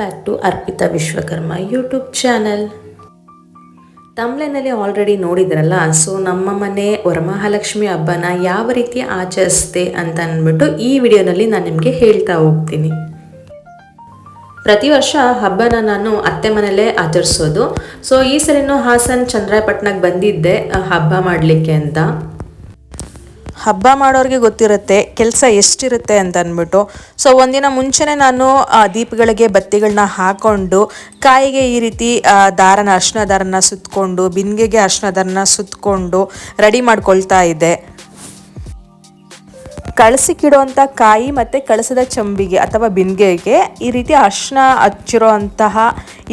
Back to Arpita Vishwakarma YouTube channel ತಮ್ಲೆನಲ್ಲಿ already ನೋಡಿದ್ರಲ್ಲ so ನಮ್ಮ ಮನೆ ವರಮಹಾಲಕ್ಷ್ಮಿ ಹಬ್ಬನ ಯಾವ ರೀತಿ ಆಚರಿಸ್ತೆ ಅಂತ ಅಂದ್ಬಿಟ್ಟು ಈ ವಿಡಿಯೋನಲ್ಲಿ ನಾನು ನಿಮಗೆ ಹೇಳ್ತಾ ಹೋಗ್ತೀನಿ. ಪ್ರತಿ ವರ್ಷ ಹಬ್ಬನ ನಾನು ಅತ್ತೆ ಮನೆಯಲ್ಲೇ ಆಚರಿಸೋದು. ಸೊ ಈ ಸರಿನೂ ಹಾಸನ್ ಚಂದ್ರಾಯಪಟ್ಟಣಕ್ಕೆ ಬಂದಿದ್ದೆ ಹಬ್ಬ ಮಾಡಲಿಕ್ಕೆ ಅಂತ. ಹಬ್ಬ ಮಾಡೋರಿಗೆ ಗೊತ್ತಿರುತ್ತೆ, ಕೆಲಸ ಎಷ್ಟಿರುತ್ತೆ ಅಂತ ಅಂದ್ಬಿಟ್ಟು ಸೊ ಒಂದಿನ ಮುಂಚೆನೇ ನಾನು ದೀಪಗಳಿಗೆ ಬತ್ತಿಗಳನ್ನ ಹಾಕೊಂಡು, ಕಾಯಿಗೆ ಈ ರೀತಿ ದಾರನ, ಅರ್ಶಿನ ದಾರನ ಸುತ್ತಕೊಂಡು ಬಿಂದಿಗೆಗೆ ಅರ್ಶಿನ ದಾರನ ಸುತ್ತಕೊಂಡು ರೆಡಿ ಮಾಡ್ಕೊಳ್ತಾ ಇದ್ದೆ. ಕಳಸಿಕ್ಕಿಡುವಂಥ ಕಾಯಿ ಮತ್ತು ಕಳಸದ ಚಂಬಿಗೆ ಅಥವಾ ಬಿಂದಿಗೆಗೆ ಈ ರೀತಿ ಅರ್ಶನ ಹಚ್ಚಿರೋ ಅಂತಹ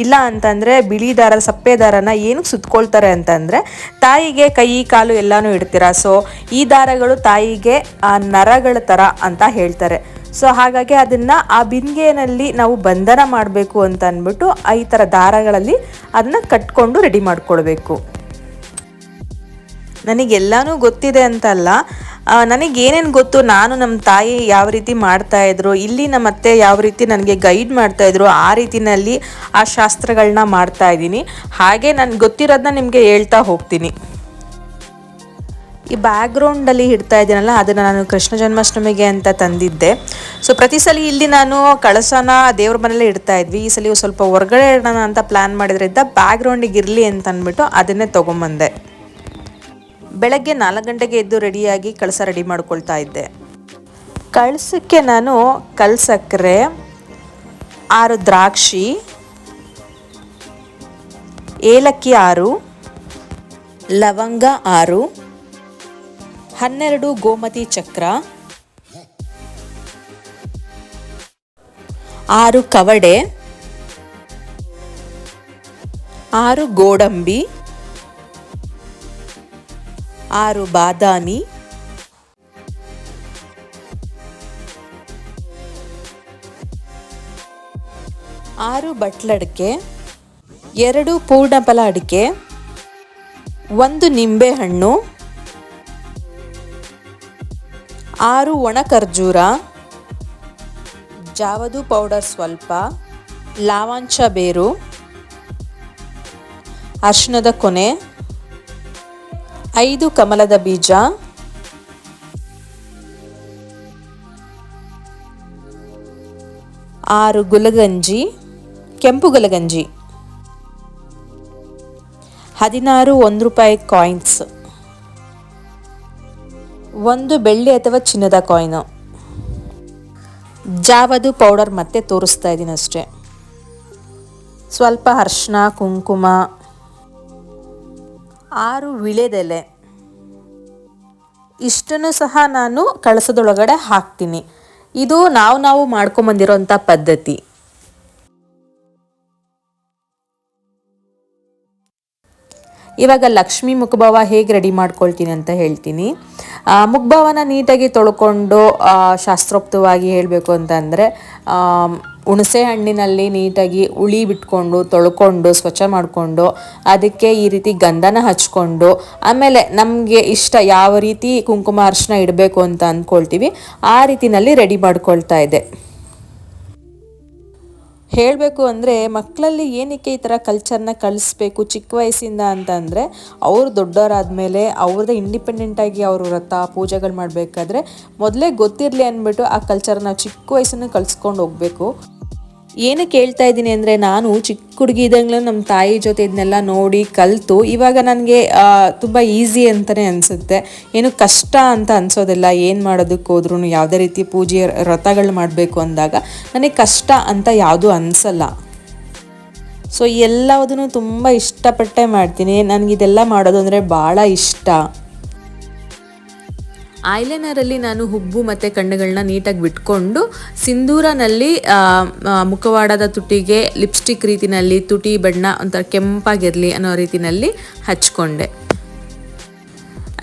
ಇಲ್ಲ ಅಂತಂದರೆ ಬಿಳಿ ದಾರ ಸಪ್ಪೆ ದಾರನ ಏನಕ್ಕೆ ಸುತ್ಕೊಳ್ತಾರೆ ಅಂತಂದರೆ ತಾಯಿಗೆ ಕೈ, ಕಾಲು ಎಲ್ಲನೂ ಇಡ್ತೀರಾ? ಸೊ ಈ ದಾರಗಳು ತಾಯಿಗೆ ಆ ನರಗಳ ಥರ ಅಂತ ಹೇಳ್ತಾರೆ. ಸೊ ಹಾಗಾಗಿ ಅದನ್ನು ಆ ಬಿಂದಿಗೆನಲ್ಲಿ ನಾವು ಬಂಧನ ಮಾಡಬೇಕು ಅಂತ ಅಂದ್ಬಿಟ್ಟು ಈ ಥರ ದಾರಗಳಲ್ಲಿ ಅದನ್ನು ಕಟ್ಕೊಂಡು ರೆಡಿ ಮಾಡ್ಕೊಳ್ಬೇಕು. ನನಗೆಲ್ಲನೂ ಗೊತ್ತಿದೆ ಅಂತಲ್ಲ. ನನಗೇನೇನು ಗೊತ್ತು? ನಾನು ನಮ್ಮ ತಾಯಿ ಯಾವ ರೀತಿ ಮಾಡ್ತಾ ಇದ್ರು? ಇಲ್ಲಿ ನಮ್ಮ ಅತ್ತೆ ಯಾವ ರೀತಿ ನನಗೆ ಗೈಡ್ ಮಾಡ್ತಾ ಇದ್ರು? ಆ ರೀತಿನಲ್ಲಿ ಆ ಶಾಸ್ತ್ರಗಳನ್ನ ಮಾಡ್ತಾ ಇದ್ದೀನಿ. ಹಾಗೆ ನಾನು ಗೊತ್ತಿರೋದನ್ನ ನಿಮಗೆ ಹೇಳ್ತಾ ಹೋಗ್ತೀನಿ. ಈ ಬ್ಯಾಕ್ಗ್ರೌಂಡಲ್ಲಿ ಇಡ್ತಾ ಇದ್ದೀನಲ್ಲ, ಅದನ್ನು ನಾನು ಕೃಷ್ಣ ಜನ್ಮಾಷ್ಟಮಿಗೆ ಅಂತ ತಂದಿದ್ದೆ. ಸೊ ಪ್ರತಿ ಸಲ ಇಲ್ಲಿ ನಾನು ಕಳಸನ ದೇವ್ರ ಮನೇಲೆ ಇಡ್ತಾ ಇದ್ವಿ. ಈ ಸಲ ಸ್ವಲ್ಪ ಹೊರಗಡೆ ಇಡೋಣ ಅಂತ ಪ್ಲ್ಯಾನ್ ಮಾಡಿದ್ರಿಂದ ಬ್ಯಾಕ್ಗ್ರೌಂಡಿಗೆ ಇರಲಿ ಅಂತ ಅಂದ್ಬಿಟ್ಟು ಅದನ್ನೇ ತೊಗೊಂಬಂದೆ. ಬೆಳಗ್ಗೆ ನಾಲ್ಕು ಗಂಟೆಗೆ ಎದ್ದು ರೆಡಿಯಾಗಿ ಕಳಸ ರೆಡಿ ಮಾಡ್ಕೊಳ್ತಾ ಇದ್ದೆ. ಕಳಸಕ್ಕೆ ನಾನು ಕಲ್ ಸಕ್ಕರೆ ಆರು ದ್ರಾಕ್ಷಿ, ಏಲಕ್ಕಿ ಆರು, ಲವಂಗ ಆರು, ಹನ್ನೆರಡು ಗೋಮತಿ ಚಕ್ರ, ಆರು ಕವಡೆ, ಆರು ಗೋಡಂಬಿ ಆರು ಬಾದಾಮಿ. ಆರು ಬಟ್ಲಡಿಕೆ. ಎರಡು ಪೂರ್ಣಫಲ ಅಡಿಕೆ. ಒಂದು ನಿಂಬೆಹಣ್ಣು. ಆರು ಒಣ ಖರ್ಜೂರ ಜಾವದು ಪೌಡರ್ ಸ್ವಲ್ಪ. ಲಾವಾಂಶ ಬೇರು. ಅರ್ಶಿಣದ ಕೊನೆ. ಐದು ಕಮಲದ ಬೀಜ. ಆರು ಗುಲಗಂಜಿ, ಕೆಂಪು ಗುಲಗಂಜಿ. ಹದಿನಾರು ಒಂದು ರೂಪಾಯಿ ಕಾಯಿನ್ಸ್. ಒಂದು ಬೆಳ್ಳಿ ಅಥವಾ ಚಿನ್ನದ ಕಾಯಿನು. ಜಾವದು ಪೌಡರ್ ಮತ್ತೆ ತೋರಿಸ್ತಾ ಇದ್ದೀನಿ ಅಷ್ಟೇ. ಸ್ವಲ್ಪ ಅರ್ಶಿನ ಕುಂಕುಮ ಆರು ವಿಳೆದೆಲೆ. ಇಷ್ಟನ್ನು ಸಹ ನಾನು ಕಳಸದೊಳಗಡೆ ಹಾಕ್ತೀನಿ. ಇದು ನಾವು ನಾವು ಮಾಡ್ಕೊಂಬಂದಿರೋಂಥ ಪದ್ಧತಿ. ಇವಾಗ ಲಕ್ಷ್ಮಿ ಮುಖಭಾವ ಹೇಗೆ ರೆಡಿ ಮಾಡ್ಕೊಳ್ತೀನಿ ಅಂತ ಹೇಳ್ತೀನಿ. ಆ, ಮುಖಭಾವನ ನೀಟಾಗಿ ತೊಳ್ಕೊಂಡು ಶಾಸ್ತ್ರೋಕ್ತವಾಗಿ ಹೇಳಬೇಕು ಅಂತಂದರೆ ಹುಣಸೆ ಹಣ್ಣಿನಲ್ಲಿ ನೀಟಾಗಿ ಉಳಿ ಬಿಟ್ಕೊಂಡು ತೊಳ್ಕೊಂಡು ಸ್ವಚ್ಛ ಮಾಡಿಕೊಂಡು ಅದಕ್ಕೆ ಈ ರೀತಿ ಗಂಧನ ಹಚ್ಕೊಂಡು ಆಮೇಲೆ ನಮಗೆ ಇಷ್ಟ ಯಾವ ರೀತಿ ಕುಂಕುಮ ಅರ್ಶಿನ ಇಡಬೇಕು ಅಂತ ಅಂದ್ಕೊಳ್ತೀವಿ ಆ ರೀತಿನಲ್ಲಿ ರೆಡಿ ಮಾಡ್ಕೊಳ್ತಾ ಇದೆ. ಹೇಳಬೇಕು ಅಂದರೆ ಮಕ್ಕಳಲ್ಲಿ ಏನಕ್ಕೆ ಈ ಥರ ಕಲ್ಚರ್ನ ಕಳಿಸ್ಬೇಕು ಚಿಕ್ಕ ವಯಸ್ಸಿಂದ ಅಂತಂದರೆ ಅವರು ದೊಡ್ಡವರಾದಮೇಲೆ ಅವ್ರದ್ದೇ ಇಂಡಿಪೆಂಡೆಂಟಾಗಿ ಅವರು ವ್ರತ, ಪೂಜೆಗಳು ಮಾಡಬೇಕಾದ್ರೆ ಮೊದಲೇ ಗೊತ್ತಿರಲಿ ಅಂದ್ಬಿಟ್ಟು ಆ ಕಲ್ಚರ್ನ ಚಿಕ್ಕ ವಯಸ್ಸನ್ನು ಕಲಿಸ್ಕೊಂಡು ಹೋಗಬೇಕು. ಏನಕ್ಕೆ ಹೇಳ್ತಾ ಇದ್ದೀನಿ ಅಂದರೆ ನಾನು ಚಿಕ್ಕ ಹುಡುಗಿ ಇದ್ದಾಗಲೂ ನಮ್ಮ ತಾಯಿ ಜೊತೆ ಇದನ್ನೆಲ್ಲ ನೋಡಿ ಕಲಿತು. ಇವಾಗ ನನಗೆ ತುಂಬ ಈಸಿ ಅಂತಲೇ ಅನಿಸುತ್ತೆ. ಏನು ಕಷ್ಟ ಅಂತ ಅನಿಸೋದಿಲ್ಲ. ಏನು ಮಾಡೋದಕ್ಕೆ ಹೋದ್ರೂ ಯಾವುದೇ ರೀತಿ ಪೂಜೆ ವ್ರತಗಳು ಮಾಡಬೇಕು ಅಂದಾಗ ನನಗೆ ಕಷ್ಟ ಅಂತ ಯಾವುದೂ ಅನಿಸಲ್ಲ. ಸೊ ಎಲ್ಲವುದನ್ನು ತುಂಬ ಇಷ್ಟಪಟ್ಟೆ ಮಾಡ್ತೀನಿ. ನನಗಿದೆಲ್ಲ ಮಾಡೋದು ಅಂದರೆ ಭಾಳ ಇಷ್ಟ. ಐಲೈನರಲ್ಲಿ ನಾನು ಹುಬ್ಬು ಮತ್ತು ಕಣ್ಣುಗಳನ್ನ ನೀಟಾಗಿ ಬಿಟ್ಕೊಂಡು ಸಿಂಧೂರನಲ್ಲಿ ಮುಖವಾಡದ ತುಟಿಗೆ ಲಿಪ್ಸ್ಟಿಕ್ ರೀತಿನಲ್ಲಿ ತುಟಿ ಬಣ್ಣ ಒಂಥರ ಕೆಂಪಾಗಿರಲಿ ಅನ್ನೋ ರೀತಿನಲ್ಲಿ ಹಚ್ಕೊಂಡೆ.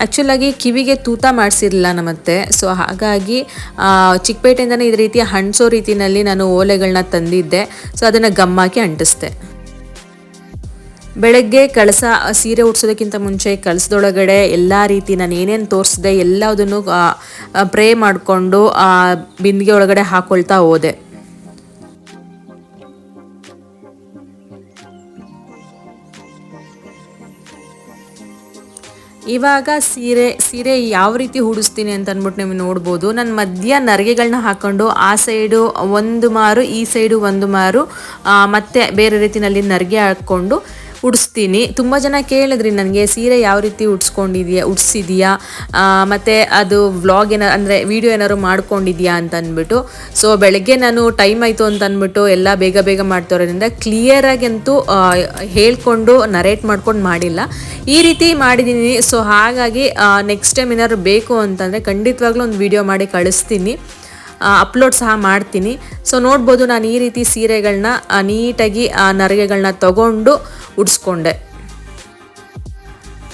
ಆ್ಯಕ್ಚುಲಾಗಿ ಕಿವಿಗೆ ತೂತ ಮಾಡಿಸಿರಲಿಲ್ಲ ನಮ್ಮತ್ತೆ. ಸೊ ಹಾಗಾಗಿ ಚಿಕ್ಕಪೇಟೆಯಿಂದನೇ ಇದೇ ರೀತಿ ಹಣ್ಸೋ ರೀತಿಯಲ್ಲಿ ನಾನು ಓಲೆಗಳನ್ನ ತಂದಿದ್ದೆ. ಸೊ ಅದನ್ನು ಗಮ್ಮಾಕಿ ಅಂಟಿಸ್ದೆ. ಬೆಳಗ್ಗೆ ಕಳಸ, ಸೀರೆ ಉಡ್ಸೋದಕ್ಕಿಂತ ಮುಂಚೆ ಕಳಸದೊಳಗಡೆ ಎಲ್ಲ ರೀತಿ ನಾನು ಏನೇನು ತೋರಿಸಿದೆ ಎಲ್ಲದನ್ನು ಪ್ರೇ ಮಾಡಿಕೊಂಡು, ಆ, ಬಿಂದಿಗೆ ಒಳಗಡೆ ಹಾಕೊಳ್ತಾ ಹೋದೆ. ಇವಾಗ ಸೀರೆ ಸೀರೆ ಯಾವ ರೀತಿ ಹುಡಿಸ್ತೀನಿ ಅಂತ ಅಂದ್ಬಿಟ್ಟು ನೀವು ನೋಡ್ಬೋದು. ನನ್ನ ಮಧ್ಯ ನರಿಗೆಗಳನ್ನ ಹಾಕೊಂಡು, ಆ ಸೈಡು ಒಂದು ಮಾರು, ಈ ಸೈಡು ಒಂದು ಮಾರು ಮತ್ತೆ ಬೇರೆ ರೀತಿಯಲ್ಲಿ ನರಿಗೆ ಹಾಕ್ಕೊಂಡು ಉಡಿಸ್ತೀನಿ. ತುಂಬ ಜನ ಕೇಳಿದ್ರಿ ನನಗೆ, ಸೀರೆ ಯಾವ ರೀತಿ ಉಡ್ಸ್ಕೊಂಡಿದ್ಯಾ, ಉಡ್ಸಿದ್ಯಾ? ಮತ್ತು ಅದು ವ್ಲಾಗ್ ಏನಾರು ಅಂದರೆ ವಿಡಿಯೋ ಏನಾದ್ರು ಮಾಡ್ಕೊಂಡಿದ್ಯಾ ಅಂತ ಅಂದ್ಬಿಟ್ಟು ಸೊ ಬೆಳಗ್ಗೆ ನಾನು ಟೈಮ್ ಆಯಿತು ಅಂತ ಅಂದ್ಬಿಟ್ಟು ಎಲ್ಲ ಬೇಗ ಬೇಗ ಮಾಡ್ತಿರೋದ್ರಿಂದ ಕ್ಲಿಯರಾಗಿ ಅಂತೂ ಹೇಳ್ಕೊಂಡು ನರೇಟ್ ಮಾಡ್ಕೊಂಡು ಮಾಡಿಲ್ಲ. ಈ ರೀತಿ ಮಾಡಿದ್ದೀನಿ ಸೊ ಹಾಗಾಗಿ ನೆಕ್ಸ್ಟ್ ಟೈಮ್ ಏನಾದ್ರು ಬೇಕು ಅಂತಂದರೆ ಖಂಡಿತವಾಗ್ಲೂ ಒಂದು ವಿಡಿಯೋ ಮಾಡಿ ಕಳಿಸ್ತೀನಿ. ಅಪ್ಲೋಡ್ ಸಹ ಮಾಡ್ತೀನಿ. ಸೊ ನೋಡ್ಬೋದು ನಾನು ಈ ರೀತಿ ಸೀರೆಗಳನ್ನ ನೀಟಾಗಿ ನರಿಗೆಗಳನ್ನ ತಗೊಂಡು ಉಡ್ಸ್ಕೊಂಡೆ.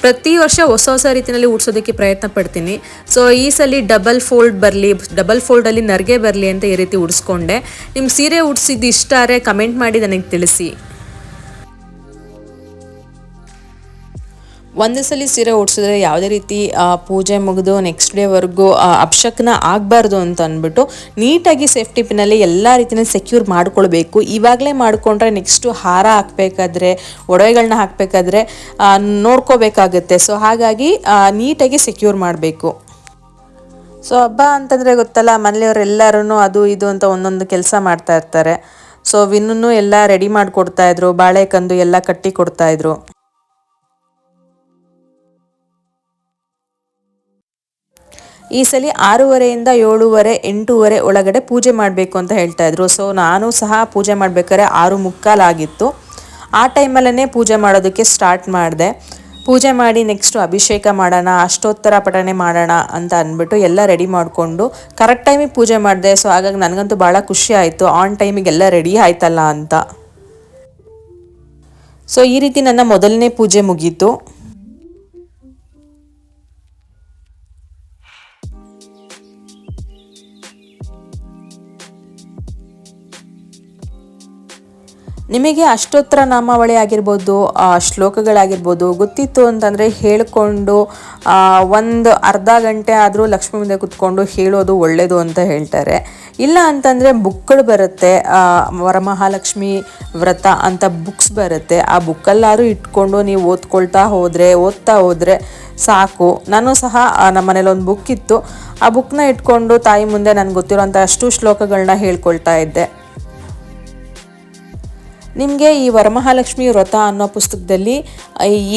ಪ್ರತಿ ವರ್ಷ ಹೊಸ ಹೊಸ ರೀತಿಯಲ್ಲಿ ಉಡ್ಸೋದಕ್ಕೆ ಪ್ರಯತ್ನ ಪಡ್ತೀನಿ. ಸೊ ಈ ಸಲ ಡಬಲ್ ಫೋಲ್ಡ್ ಬರಲಿ ಡಬಲ್ ಫೋಲ್ಡಲ್ಲಿ ನರಿಗೆ ಬರಲಿ ಅಂತ ಈ ರೀತಿ ಉಡ್ಸ್ಕೊಂಡೆ. ನಿಮ್ಮ ಸೀರೆ ಉಡ್ಸಿದ್ದು ಇಷ್ಟ ಆದರೆ ಕಮೆಂಟ್ ಮಾಡಿ ನನಗೆ ತಿಳಿಸಿ. ಒಂದು ಸಲ ಸೀರೆ ಉಡ್ಸಿದ್ರೆ ಯಾವುದೇ ರೀತಿ ಪೂಜೆ ಮುಗಿದು ನೆಕ್ಸ್ಟ್ ಡೇವರೆಗೂ ಅಪ್ಶಕ್ನ ಆಗಬಾರ್ದು ಅಂತ ಅಂದ್ಬಿಟ್ಟು ನೀಟಾಗಿ ಸೇಫ್ಟಿ ಪಿನಲ್ಲಿ ಎಲ್ಲ ರೀತಿಯಲ್ಲಿ ಸೆಕ್ಯೂರ್ ಮಾಡ್ಕೊಳ್ಬೇಕು. ಇವಾಗಲೇ ಮಾಡಿಕೊಂಡ್ರೆ ನೆಕ್ಸ್ಟು ಹಾರ ಹಾಕಬೇಕಾದ್ರೆ ಒಡವೆಗಳನ್ನ ಹಾಕಬೇಕಾದ್ರೆ ನೋಡ್ಕೋಬೇಕಾಗುತ್ತೆ. ಸೊ ಹಾಗಾಗಿ ನೀಟಾಗಿ ಸೆಕ್ಯೂರ್ ಮಾಡಬೇಕು. ಸೊ ಹಬ್ಬ ಅಂತಂದರೆ ಗೊತ್ತಲ್ಲ ಮನೆಯವರೆಲ್ಲರೂ ಅದು ಇದು ಅಂತ ಒಂದೊಂದು ಕೆಲಸ ಮಾಡ್ತಾ ಇರ್ತಾರೆ. ಸೊ ವಿನ್ನೂ ಎಲ್ಲ ರೆಡಿ ಮಾಡಿಕೊಡ್ತಾಯಿದ್ರು ಬಾಳೆಕಂದು ಎಲ್ಲ ಕಟ್ಟಿ ಕೊಡ್ತಾ ಈ ಸಲ ಆರೂವರೆಯಿಂದ ಏಳುವರೆ, ಎಂಟೂವರೆ ಒಳಗಡೆ ಪೂಜೆ ಮಾಡಬೇಕು ಅಂತ ಹೇಳ್ತಾ ಇದ್ರು. ಸೊ ನಾನು ಸಹ ಪೂಜೆ ಮಾಡಬೇಕಾದ್ರೆ ಆರು ಮುಕ್ಕಾಲಾಗಿತ್ತು ಆ ಟೈಮಲ್ಲೇ ಪೂಜೆ ಮಾಡೋದಕ್ಕೆ ಸ್ಟಾರ್ಟ್ ಮಾಡಿದೆ. ಪೂಜೆ ಮಾಡಿ ನೆಕ್ಸ್ಟು ಅಭಿಷೇಕ ಮಾಡೋಣ, ಅಷ್ಟೋತ್ತರ ಪಠಣೆ ಮಾಡೋಣ ಅಂತ ಅಂದ್ಬಿಟ್ಟು ಎಲ್ಲ ರೆಡಿ ಮಾಡಿಕೊಂಡು ಕರೆಕ್ಟ್ ಟೈಮಿಗೆ ಪೂಜೆ ಮಾಡಿದೆ. ಸೊ ಹಾಗಾಗಿ ನನಗಂತೂ ಭಾಳ ಖುಷಿ ಆಯಿತು. ಆನ್ ಟೈಮಿಗೆಲ್ಲ ರೆಡಿ ಆಯ್ತಲ್ಲ ಅಂತ. ಸೊ ಈ ರೀತಿ ನನ್ನ ಮೊದಲನೇ ಪೂಜೆ ಮುಗೀತು. ನಿಮಗೆ ಅಷ್ಟೋತ್ತರ ನಾಮಾವಳಿ ಆಗಿರ್ಬೋದು ಶ್ಲೋಕಗಳಾಗಿರ್ಬೋದು ಗೊತ್ತಿತ್ತು ಅಂತಂದರೆ ಹೇಳಿಕೊಂಡು ಒಂದು ಅರ್ಧ ಗಂಟೆ ಆದರೂ ಲಕ್ಷ್ಮಿ ಮುಂದೆ ಕುತ್ಕೊಂಡು ಹೇಳೋದು ಒಳ್ಳೆಯದು ಅಂತ ಹೇಳ್ತಾರೆ. ಇಲ್ಲ ಅಂತಂದರೆ ಬುಕ್ಗಳು ಬರುತ್ತೆ ವರಮಹಾಲಕ್ಷ್ಮಿ ವ್ರತ ಅಂತ ಬುಕ್ಸ್ ಬರುತ್ತೆ. ಆ ಬುಕ್ಕಲ್ಲಾದರೂ ಇಟ್ಕೊಂಡು ನೀವು ಓದ್ಕೊಳ್ತಾ ಹೋದರೆ, ಓದ್ತಾ ಹೋದರೆ ಸಾಕು. ನಾನು ಸಹ ನಮ್ಮ ಮನೇಲಿ ಒಂದು ಬುಕ್ ಇತ್ತು. ಆ ಬುಕ್ನ ಇಟ್ಕೊಂಡು ತಾಯಿ ಮುಂದೆ ನನಗೆ ಗೊತ್ತಿರೋಂಥ ಅಷ್ಟು ಶ್ಲೋಕಗಳನ್ನ ಹೇಳ್ಕೊಳ್ತಾ ಇದ್ದೆ. ನಿಮಗೆ ಈ ವರಮಹಾಲಕ್ಷ್ಮಿ ವ್ರತ ಅನ್ನೋ ಪುಸ್ತಕದಲ್ಲಿ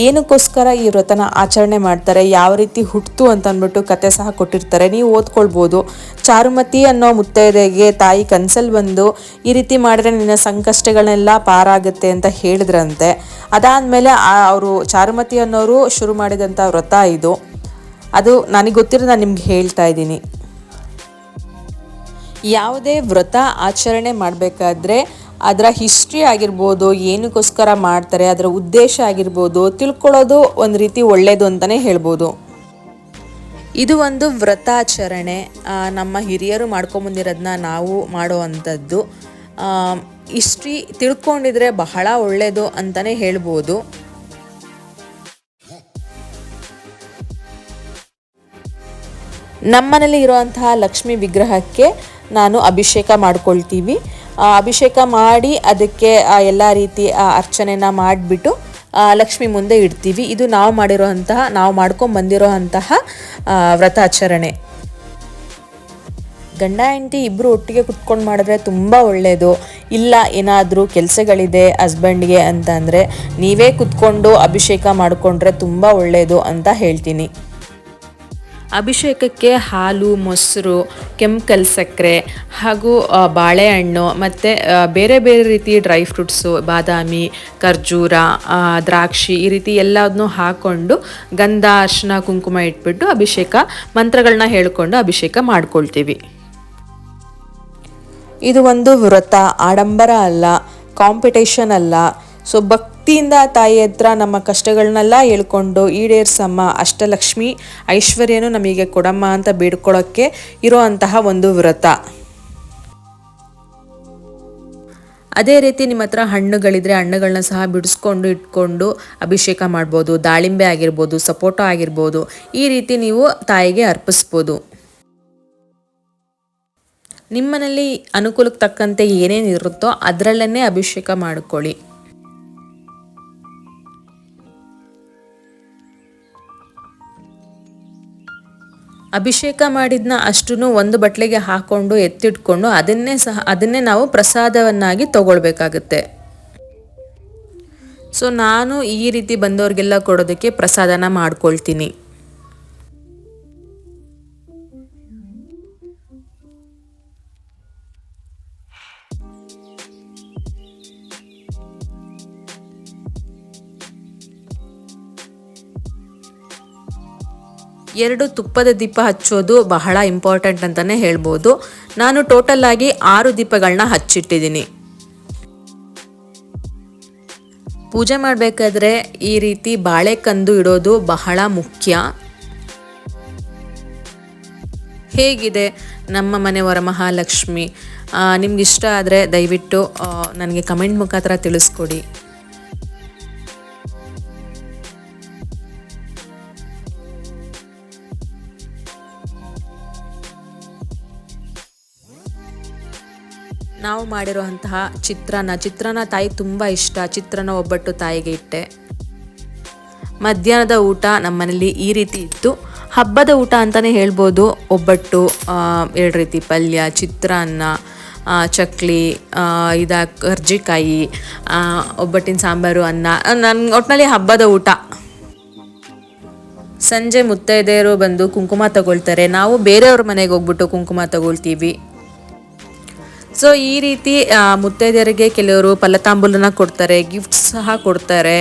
ಏನಕ್ಕೋಸ್ಕರ ಈ ವ್ರತನ ಆಚರಣೆ ಮಾಡ್ತಾರೆ, ಯಾವ ರೀತಿ ಹುಟ್ಟಿತು ಅಂತ ಅಂದ್ಬಿಟ್ಟು ಕತೆ ಸಹ ಕೊಟ್ಟಿರ್ತಾರೆ, ನೀವು ಓದ್ಕೊಳ್ಬೋದು. ಚಾರುಮತಿ ಅನ್ನೋ ಮುತ್ತೈದೆಗೆ ತಾಯಿ ಕನ್ಸಲ್ಲಿ ಬಂದು, ಈ ರೀತಿ ಮಾಡಿದ್ರೆ ನಿನ್ನ ಸಂಕಷ್ಟಗಳನ್ನೆಲ್ಲ ಪಾರಾಗುತ್ತೆ ಅಂತ ಹೇಳಿದ್ರಂತೆ. ಅದಾದಮೇಲೆ ಅವರು ಚಾರುಮತಿ ಅನ್ನೋರು ಶುರು ಮಾಡಿದಂಥ ವ್ರತ ಇದು. ಅದು ನನಗೆ ಗೊತ್ತಿರೋ ನಾನು ನಿಮ್ಗೆ ಹೇಳ್ತಾ ಇದ್ದೀನಿ. ಯಾವುದೇ ವ್ರತ ಆಚರಣೆ ಮಾಡಬೇಕಾದ್ರೆ ಅದರ ಹಿಸ್ಟ್ರಿ ಆಗಿರ್ಬೋದು, ಏನಕ್ಕೋಸ್ಕರ ಮಾಡ್ತಾರೆ, ಅದರ ಉದ್ದೇಶ ಆಗಿರ್ಬೋದು, ತಿಳ್ಕೊಳ್ಳೋದು ಒಂದು ರೀತಿ ಒಳ್ಳೆಯದು ಅಂತಲೇ ಹೇಳ್ಬೋದು. ಇದು ಒಂದು ವ್ರತಾಚರಣೆ. ನಮ್ಮ ಹಿರಿಯರು ಮಾಡ್ಕೊಂಬಂದಿರೋದನ್ನ ನಾವು ಮಾಡೋ ಅಂಥದ್ದು ಹಿಸ್ಟ್ರಿ ತಿಳ್ಕೊಂಡಿದ್ರೆ ಬಹಳ ಒಳ್ಳೆಯದು ಅಂತಲೇ ಹೇಳ್ಬೋದು. ನಮ್ಮನೇಲಿ ಇರುವಂತಹ ಲಕ್ಷ್ಮಿ ವಿಗ್ರಹಕ್ಕೆ ನಾನು ಅಭಿಷೇಕ ಮಾಡ್ಕೊಳ್ತೀವಿ. ಅಭಿಷೇಕ ಮಾಡಿ ಅದಕ್ಕೆ ಎಲ್ಲ ರೀತಿ ಅರ್ಚನೆನ ಮಾಡಿಬಿಟ್ಟು ಲಕ್ಷ್ಮಿ ಮುಂದೆ ಇಡ್ತೀವಿ. ಇದು ನಾವು ಮಾಡಿರೋಂತಹ, ನಾವು ಮಾಡ್ಕೊಂಡು ಬಂದಿರೋ ಅಂತಹ ವ್ರತಾಚರಣೆ. ಗಂಡ, ಹೆಂಡತಿ ಇಬ್ಬರು ಒಟ್ಟಿಗೆ ಕುತ್ಕೊಂಡು ಮಾಡಿದ್ರೆ ತುಂಬ ಒಳ್ಳೆಯದು ಇಲ್ಲ, ಏನಾದರೂ ಕೆಲಸಗಳಿದೆ, ಹಸ್ಬೆಂಡ್ಗೆ ಅಂತ ಅಂದರೆ ನೀವೇ ಕುತ್ಕೊಂಡು ಅಭಿಷೇಕ ಮಾಡಿಕೊಂಡ್ರೆ ತುಂಬ ಒಳ್ಳೆಯದು ಅಂತ ಹೇಳ್ತೀನಿ. ಅಭಿಷೇಕಕ್ಕೆ ಹಾಲು, ಮೊಸರು, ಕೆಮಿಕಲ್ ಸಕ್ಕರೆ ಹಾಗೂ ಬಾಳೆಹಣ್ಣು ಮತ್ತು ಬೇರೆ ಬೇರೆ ರೀತಿ ಡ್ರೈ ಫ್ರೂಟ್ಸು, ಬಾದಾಮಿ, ಖರ್ಜೂರ ದ್ರಾಕ್ಷಿ ಈ ರೀತಿ ಎಲ್ಲದನ್ನೂ ಹಾಕ್ಕೊಂಡು ಗಂಧ ಅರ್ಶಿನ ಕುಂಕುಮ ಇಟ್ಬಿಟ್ಟು ಅಭಿಷೇಕ ಮಂತ್ರಗಳನ್ನ ಹೇಳ್ಕೊಂಡು ಅಭಿಷೇಕ ಮಾಡ್ಕೊಳ್ತೀವಿ. ಇದು ಒಂದು ವ್ರತ, ಆಡಂಬರ ಅಲ್ಲ ಕಾಂಪಿಟೇಷನ್ ಅಲ್ಲ ಸೊ ಭಕ್ತಿಯಿಂದ ತಾಯಿ ಹತ್ರ ನಮ್ಮ ಕಷ್ಟಗಳನ್ನೆಲ್ಲ ಹೇಳ್ಕೊಂಡು ಈಡೇರ್ಸಮ್ಮ, ಅಷ್ಟಲಕ್ಷ್ಮಿ, ಐಶ್ವರ್ಯನು ನಮಗೆ ಕೊಡಮ್ಮ ಅಂತ ಬೇಡ್ಕೊಳ್ಳೋಕ್ಕೆ ಇರೋ ಒಂದು ವ್ರತ. ಅದೇ ರೀತಿ ನಿಮ್ಮ ಹತ್ರ ಹಣ್ಣುಗಳಿದ್ರೆ ಹಣ್ಣುಗಳನ್ನ ಸಹ ಬಿಡಿಸ್ಕೊಂಡು ಇಟ್ಕೊಂಡು ಅಭಿಷೇಕ ಮಾಡ್ಬೋದು, ದಾಳಿಂಬೆ ಆಗಿರ್ಬೋದು, ಸಪೋಟೊ ಆಗಿರ್ಬೋದು, ಈ ರೀತಿ ನೀವು ತಾಯಿಗೆ ಅರ್ಪಿಸ್ಬೋದು. ನಿಮ್ಮನಲ್ಲಿ ಅನುಕೂಲಕ್ಕೆ ತಕ್ಕಂತೆ ಏನೇನು ಇರುತ್ತೋ ಅದರಲ್ಲೇ ಅಭಿಷೇಕ ಮಾಡ್ಕೊಳ್ಳಿ. ಅಭಿಷೇಕ ಮಾಡಿದ್ನ ಅಷ್ಟೂ ಒಂದು ಬಟ್ಲಿಗೆ ಹಾಕೊಂಡು ಎತ್ತಿಟ್ಕೊಂಡು ಅದನ್ನೇ ಸಹ, ಅದನ್ನೇ ನಾವು ಪ್ರಸಾದವನ್ನಾಗಿ ತಗೊಳ್ಬೇಕಾಗುತ್ತೆ. ಸೊ ನಾನು ಈ ರೀತಿ ಬಂದವ್ರಿಗೆಲ್ಲ ಕೊಡೋದಕ್ಕೆ ಪ್ರಸಾದನ ಮಾಡ್ಕೊಳ್ತೀನಿ. ಎರಡು ತುಪ್ಪದ ದೀಪ ಹಚ್ಚೋದು ಬಹಳ ಇಂಪಾರ್ಟೆಂಟ್ ಅಂತಲೇ ಹೇಳ್ಬೋದು. ನಾನು ಟೋಟಲ್ ಆಗಿ ಆರು ದೀಪಗಳನ್ನ ಹಚ್ಚಿಟ್ಟಿದ್ದೀನಿ. ಪೂಜೆ ಮಾಡಬೇಕಾದ್ರೆ ಈ ರೀತಿ ಬಾಳೆಕಂದು ಇಡೋದು ಬಹಳ ಮುಖ್ಯ. ಹೇಗಿದೆ ನಮ್ಮ ಮನೆ ವರಮಹಾಲಕ್ಷ್ಮಿ? ನಿಮ್ಗಿಷ್ಟ ಆದರೆ ದಯವಿಟ್ಟು ನನಗೆ ಕಮೆಂಟ್ ಮುಖಾಂತರ ತಿಳಿಸ್ಕೊಡಿ. ನಾವು ಮಾಡಿರುವಂತಹ ಚಿತ್ರಾನ್ನ ಚಿತ್ರಾನ್ನ ತಾಯಿ ತುಂಬ ಇಷ್ಟ. ಚಿತ್ರಾನ್ನ ಒಬ್ಬಟ್ಟು ತಾಯಿಗೆ ಇಟ್ಟೆ. ಮಧ್ಯಾಹ್ನದ ಊಟ ನಮ್ಮ ಮನೇಲಿ ಈ ರೀತಿ ಇತ್ತು. ಹಬ್ಬದ ಊಟ ಅಂತಲೇ ಹೇಳ್ಬೋದು. ಒಬ್ಬಟ್ಟು ಎರಡು ರೀತಿ ಪಲ್ಯ, ಚಿತ್ರಾನ್ನ ಚಕ್ಲಿ ಇದ, ಕರ್ಜಿಕಾಯಿ ಒಬ್ಬಟ್ಟಿನ ಸಾಂಬಾರು, ಅನ್ನ. ನನ್ನ ಒಟ್ಟಿನಲ್ಲಿ ಹಬ್ಬದ ಊಟ. ಸಂಜೆ ಮುತ್ತೈದೆಯರು ಬಂದು ಕುಂಕುಮ ತಗೊಳ್ತಾರೆ. ನಾವು ಬೇರೆಯವ್ರ ಮನೆಗೆ ಹೋಗ್ಬಿಟ್ಟು ಕುಂಕುಮ ತಗೊಳ್ತೀವಿ. ಸೊ ಈ ರೀತಿ ಮುತ್ತೈದೆಯರಿಗೆ ಕೆಲವರು ಫಲತಾಂಬೂಲನ ಕೊಡ್ತಾರೆ ಗಿಫ್ಟ್ ಸಹ ಕೊಡ್ತಾರೆ.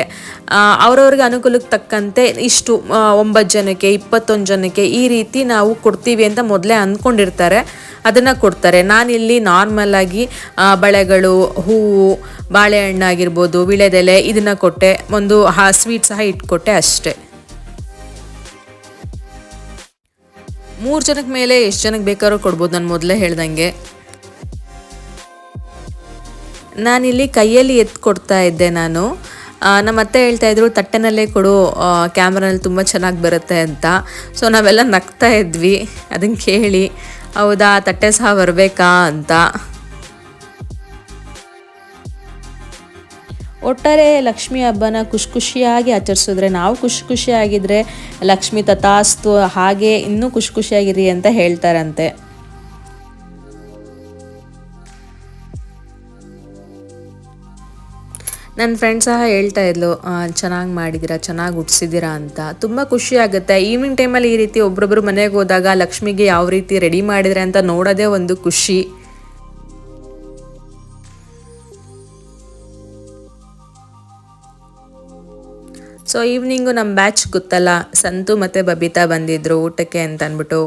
ಅವರವ್ರಿಗೆ ಅನುಕೂಲಕ್ಕೆ ತಕ್ಕಂತೆ ಇಷ್ಟು ಒಂಬತ್ತು ಜನಕ್ಕೆ ಇಪ್ಪತ್ತೊಂದು ಜನಕ್ಕೆ ಈ ರೀತಿ ನಾವು ಕೊಡ್ತೀವಿ ಅಂತ ಮೊದಲೇ ಅಂದ್ಕೊಂಡಿರ್ತಾರೆ. ಅದನ್ನು ಕೊಡ್ತಾರೆ. ನಾನಿಲ್ಲಿ ನಾರ್ಮಲ್ ಆಗಿ ಆ, ಬಳೆಗಳು ಹೂವು ಬಾಳೆಹಣ್ಣು ಆಗಿರ್ಬೋದು ವಿಳೆದೆಲೆ ಇದನ್ನು ಕೊಟ್ಟೆ. ಒಂದು ಹಾ ಸ್ವೀಟ್ ಸಹ ಇಟ್ಕೊಟ್ಟೆ ಅಷ್ಟೇ. ಮೂರು ಜನಕ್ಕೆ ಮೇಲೆ ಎಷ್ಟು ಜನಕ್ಕೆ ಬೇಕಾದ್ರೂ ಕೊಡ್ಬೋದು ನಾನು ಮೊದಲೇ ಹೇಳ್ದಂಗೆ. ನಾನಿಲ್ಲಿ ಕೈಯಲ್ಲಿ ಎತ್ತು ಕೊಡ್ತಾ ಇದ್ದೆ ನಾನು. ನಮ್ಮ ಅತ್ತೆ ಹೇಳ್ತಾ ಇದ್ರು, ತಟ್ಟೆನಲ್ಲೇ ಕೊಡು ಕ್ಯಾಮ್ರಾನಲ್ಲಿ ತುಂಬ ಚೆನ್ನಾಗಿ ಬರುತ್ತೆ ಅಂತ. ಸೊ, ನಾವೆಲ್ಲ ನಗ್ತಾ ಇದ್ವಿ. ಅದನ್ನು ಕೇಳಿ, ಹೌದಾ, ತಟ್ಟೆ ಸಹ ಬರಬೇಕಾ? ಅಂತ. ಒಟ್ಟಾರೆ ಲಕ್ಷ್ಮಿ ಹಬ್ಬನ ಖುಷಿ ಖುಷಿಯಾಗಿ ಆಚರಿಸಿದ್ರೆ, ನಾವು ಖುಷಿ ಖುಷಿಯಾಗಿದ್ದರೆ ಲಕ್ಷ್ಮಿ ತಥಾಸ್ತು, ಹಾಗೆ ಇನ್ನೂ ಖುಷಿ ಖುಷಿಯಾಗಿರಿ ಅಂತ ಹೇಳ್ತಾರಂತೆ. ನನ್ನ ಫ್ರೆಂಡ್ ಸಹ ಹೇಳ್ತಾ ಇದ್ಲು ಚೆನ್ನಾಗಿ ಮಾಡಿದ್ದೀರಾ ಚೆನ್ನಾಗಿ ಉಡ್ಸಿದ್ದೀರಾ ಅಂತ. ತುಂಬ ಖುಷಿ ಆಗುತ್ತೆ. ಈವ್ನಿಂಗ್ ಟೈಮಲ್ಲಿ ಈ ರೀತಿ ಒಬ್ರೊಬ್ರು ಮನೆಗೆ ಹೋದಾಗ ಲಕ್ಷ್ಮಿಗೆ ಯಾವ ರೀತಿ ರೆಡಿ ಮಾಡಿದರೆ ಅಂತ ನೋಡೋದೇ ಒಂದು ಖುಷಿ. ಸೊ ಈವ್ನಿಂಗು ನಮ್ಮ ಬ್ಯಾಚ್ ಗೊತ್ತಲ್ಲ. ಸಂತು ಮತ್ತು ಬಬಿತಾ ಬಂದಿದ್ದರು ಊಟಕ್ಕೆ ಅಂತ ಅಂದ್ಬಿಟ್ಟು.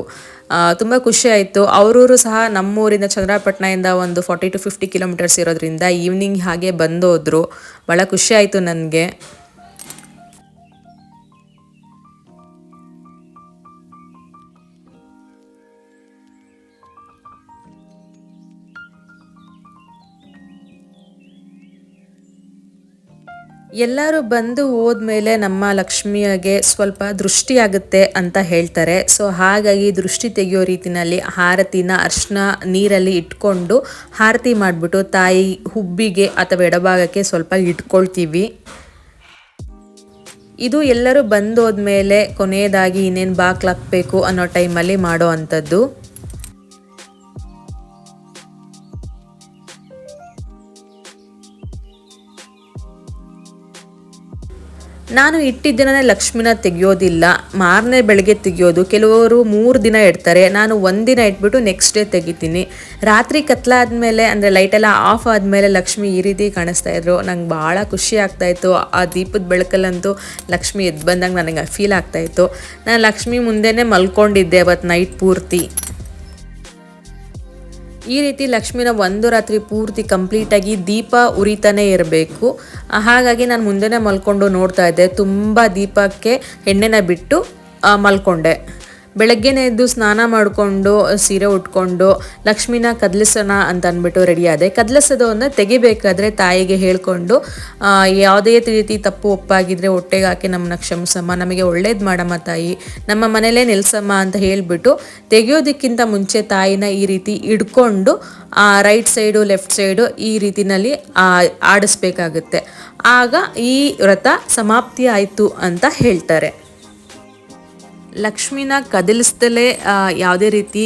ತುಂಬ ಖುಷಿ ಆಯಿತು. ಅವರೂರು ಸಹ ನಮ್ಮೂರಿಂದ ಚಂದ್ರಪಟ್ಟಣದಿಂದ ಒಂದು ಫಾರ್ಟಿ ಟು ಫಿಫ್ಟಿ ಕಿಲೋಮೀಟರ್ಸ್ ಇರೋದ್ರಿಂದ ಈವ್ನಿಂಗ್ ಹಾಗೆ ಬಂದೋದ್ರು. ಭಾಳ ಖುಷಿ ಆಯಿತು ನನಗೆ. ಎಲ್ಲರೂ ಬಂದು ಹೋದ್ಮೇಲೆ ನಮ್ಮ ಲಕ್ಷ್ಮಿಗೆ ಸ್ವಲ್ಪ ದೃಷ್ಟಿ ಆಗುತ್ತೆ ಅಂತ ಹೇಳ್ತಾರೆ. ಸೊ ಹಾಗಾಗಿ ದೃಷ್ಟಿ ತೆಗೆಯೋ ರೀತಿನಲ್ಲಿ ಆರತಿನ ಅರ್ಶನ ನೀರಲ್ಲಿ ಇಟ್ಕೊಂಡು ಆರತಿ ಮಾಡಿಬಿಟ್ಟು ತಾಯಿ ಹುಬ್ಬಿಗೆ ಅಥವಾ ಎಡಭಾಗಕ್ಕೆ ಸ್ವಲ್ಪ ಇಟ್ಕೊಳ್ತೀವಿ. ಇದು ಎಲ್ಲರೂ ಬಂದೋದ್ಮೇಲೆ ಕೊನೆಯದಾಗಿ ಇನ್ನೇನು ಬಾಕ್ಲಾಕ್ಬೇಕು ಅನ್ನೋ ಟೈಮಲ್ಲಿ ಮಾಡೋ ಅಂಥದ್ದು. ನಾನು ಇಟ್ಟಿದ್ದನ್ನೇ ದಿನನೇ ಲಕ್ಷ್ಮಿನ ತೆಗಿಯೋದಿಲ್ಲ. ಮಾರನೇ ಬೆಳಗ್ಗೆ ತೆಗೆಯೋದು. ಕೆಲವರು ಮೂರು ದಿನ ಇಡ್ತಾರೆ. ನಾನು ಒಂದಿನ ಇಟ್ಬಿಟ್ಟು ನೆಕ್ಸ್ಟ್ ಡೇ ತೆಗಿತೀನಿ. ರಾತ್ರಿ ಕತ್ಲಾದ್ಮೇಲೆ, ಅಂದರೆ ಲೈಟೆಲ್ಲ ಆಫ್ ಆದಮೇಲೆ ಲಕ್ಷ್ಮಿ ಈ ರೀತಿ ಕಾಣಿಸ್ತಾ ಇದ್ರು. ನಂಗೆ ಭಾಳ ಖುಷಿ ಆಗ್ತಾಯಿತ್ತು ಆ ದೀಪದ ಬೆಳಕಲ್ಲಂತೂ ಲಕ್ಷ್ಮಿ ಎದ್ದು ಬಂದಾಗ ನನಗೆ ಫೀಲ್ ಆಗ್ತಾಯಿತ್ತು ನಾನು ಲಕ್ಷ್ಮಿ ಮುಂದೆನೇ ಮಲ್ಕೊಂಡಿದ್ದೆ ಅವತ್ತು ನೈಟ್ ಪೂರ್ತಿ. ಈ ರೀತಿ ಲಕ್ಷ್ಮಿನ ಒಂದು ರಾತ್ರಿ ಪೂರ್ತಿ ಕಂಪ್ಲೀಟಾಗಿ ದೀಪ ಉರಿತಾನೆ ಇರಬೇಕು. ಹಾಗಾಗಿ ನಾನು ಮುಂದೆನೇ ಮಲ್ಕೊಂಡು ನೋಡ್ತಾ ಇದ್ದೆ. ತುಂಬ ದೀಪಕ್ಕೆ ಎಣ್ಣೆನ ಬಿಟ್ಟು ಮಲ್ಕೊಂಡೆ. ಬೆಳಗ್ಗೆನೇ ಎದ್ದು ಸ್ನಾನ ಮಾಡಿಕೊಂಡು ಸೀರೆ ಉಟ್ಕೊಂಡು ಲಕ್ಷ್ಮಿನ ಕದಲಿಸೋಣ ಅಂತ ಅಂದ್ಬಿಟ್ಟು ರೆಡಿ ಆದೆ. ತೆಗಿಬೇಕಾದ್ರೆ ತಾಯಿಗೆ ಹೇಳ್ಕೊಂಡು ಯಾವುದೇ ರೀತಿ ತಪ್ಪು ಒಪ್ಪಾಗಿದ್ರೆ ಹೊಟ್ಟೆಗೆ ಹಾಕಿ ನಮ್ಮನ್ನ ಕ್ಷಮಿಸಮ್ಮ ನಮಗೆ ಒಳ್ಳೇದು ಮಾಡಮ್ಮ ತಾಯಿ ನಮ್ಮ ಮನೇಲೇ ನಿಲ್ಸಮ್ಮ ಅಂತ ಹೇಳಿಬಿಟ್ಟು ತೆಗೆಯೋದಕ್ಕಿಂತ ಮುಂಚೆ ತಾಯಿನ ಈ ರೀತಿ ಹಿಡ್ಕೊಂಡು ರೈಟ್ ಸೈಡು ಲೆಫ್ಟ್ ಸೈಡು ಈ ರೀತಿನಲ್ಲಿ ಆ, ಆಡಿಸ್ಬೇಕಾಗುತ್ತೆ. ಆಗ ಈ ವ್ರತ ಸಮಾಪ್ತಿ ಆಯಿತು ಅಂತ ಹೇಳ್ತಾರೆ. ಲಕ್ಷ್ಮಿನ ಕದಲಿಸ್ದಲೇ ಯಾವುದೇ ರೀತಿ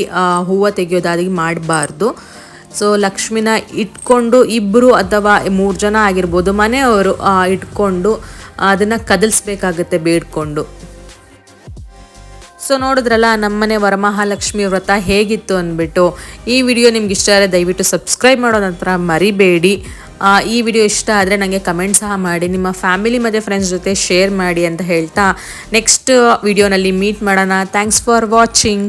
ಹೂವು ತೆಗೆಯೋದಾಗಿ ಮಾಡಬಾರ್ದು. ಸೊ ಲಕ್ಷ್ಮಿನ ಇಟ್ಕೊಂಡು ಇಬ್ಬರು ಅಥವಾ ಮೂರು ಜನ ಆಗಿರ್ಬೋದು, ಮನೆಯವರು ಇಟ್ಕೊಂಡು ಅದನ್ನು ಕದಲಿಸ್ಬೇಕಾಗತ್ತೆ ಬೇಡ್ಕೊಂಡು. ಸೊ ನೋಡಿದ್ರಲ್ಲ, ನಮ್ಮನೆ ವರಮಹಾಲಕ್ಷ್ಮಿ ವ್ರತ ಹೇಗಿತ್ತು ಅಂದ್ಬಿಟ್ಟು. ಈ ವಿಡಿಯೋ ನಿಮ್ಗೆ ಇಷ್ಟ ಆದರೆ ದಯವಿಟ್ಟು ಸಬ್ಸ್ಕ್ರೈಬ್ ಮಾಡೋ ನಂತರ ಮರಿಬೇಡಿ. ಈ ವಿಡಿಯೋ ಇಷ್ಟ ಆದರೆ ನನಗೆ ಕಮೆಂಟ್ ಸಹ ಮಾಡಿ, ನಿಮ್ಮ ಫ್ಯಾಮಿಲಿ ಮತ್ತು ಫ್ರೆಂಡ್ಸ್ ಜೊತೆ ಶೇರ್ ಮಾಡಿ ಅಂತ ಹೇಳ್ತಾ ನೆಕ್ಸ್ಟ್ ವಿಡಿಯೋನಲ್ಲಿ ಮೀಟ್ ಮಾಡೋಣ. Thanks for watching